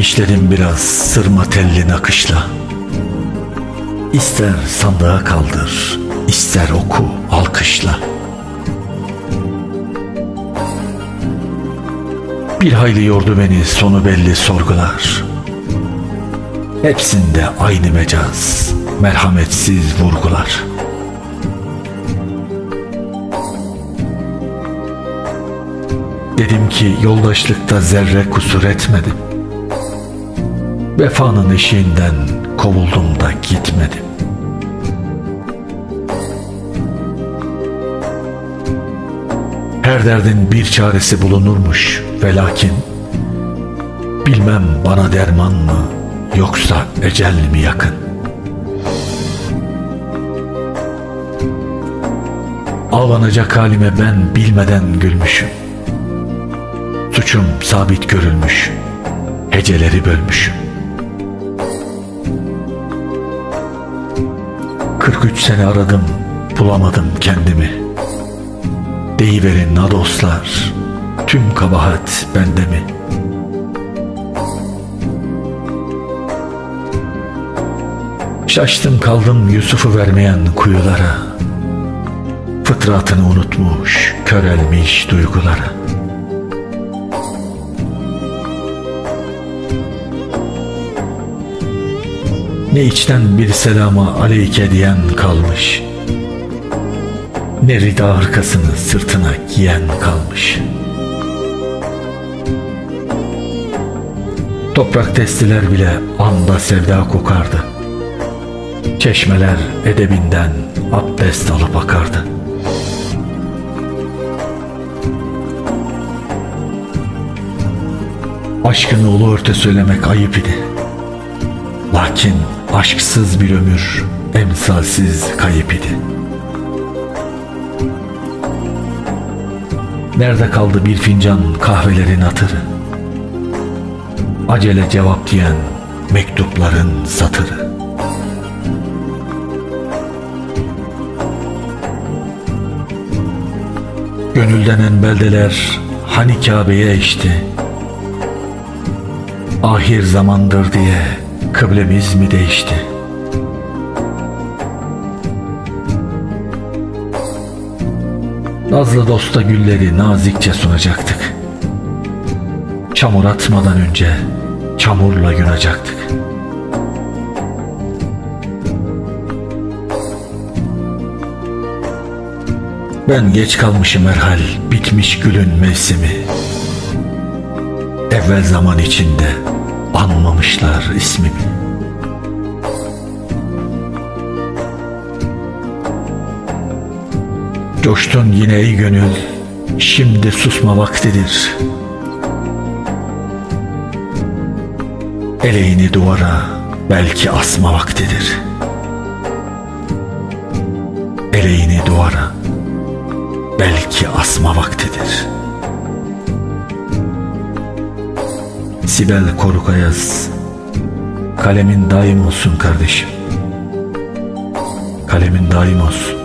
İşledim biraz sırma telli nakışla. İster sandığa kaldır, ister oku alkışla. Bir hayli yordu beni sonu belli sorgular. Hepsinde aynı mecaz, merhametsiz vurgular. Dedim ki yoldaşlıkta zerre kusur etmedim. Vefanın eşiğinden kovuldum da gitmedim. Her derdin bir çaresi bulunurmuş ve lakin bilmem bana derman mı yoksa ecel mi yakın? Ağlanacak halime ben bilmeden gülmüşüm. Suçum sabit görülmüş. Heceleri bölmüşüm. 43 sene aradım, bulamadım kendimi. Deyiverin na dostlar, tüm kabahat bende mi? Şaştım kaldım Yusuf'u vermeyen kuyulara. Fıtratını unutmuş, körelmiş duygulara. Ne içten bir selama aleyke diyen kalmış. Ne rida arkasını sırtına giyen kalmış. Toprak testiler bile anda sevda kokardı. Çeşmeler edebinden abdest alıp akardı. Aşkın ulu örte söylemek ayıp idi. Lakin aşksız bir ömür emsalsiz kayıp idi. Nerede kaldı bir fincan kahvelerin hatırı? Acele cevap diyen mektupların satırı. Gönül denen beldeler hani Kabe'ye eşti. Ahir zamandır diye kıblemiz mi değişti? Nazlı dosta gülleri nazikçe sunacaktık. Çamur atmadan önce çamurla yunacaktık. Ben geç kalmışım herhal bitmiş gülün mevsimi. Evvel zaman içinde anmamışlar ismimi. Coştun yine ey gönül, şimdi susma vaktidir. Eleğini duvara belki asma vaktidir. Eleğini duvara belki asma vaktidir. Sibel Korukayaz Kalemin daim olsun kardeşim. Kalemin daim olsun.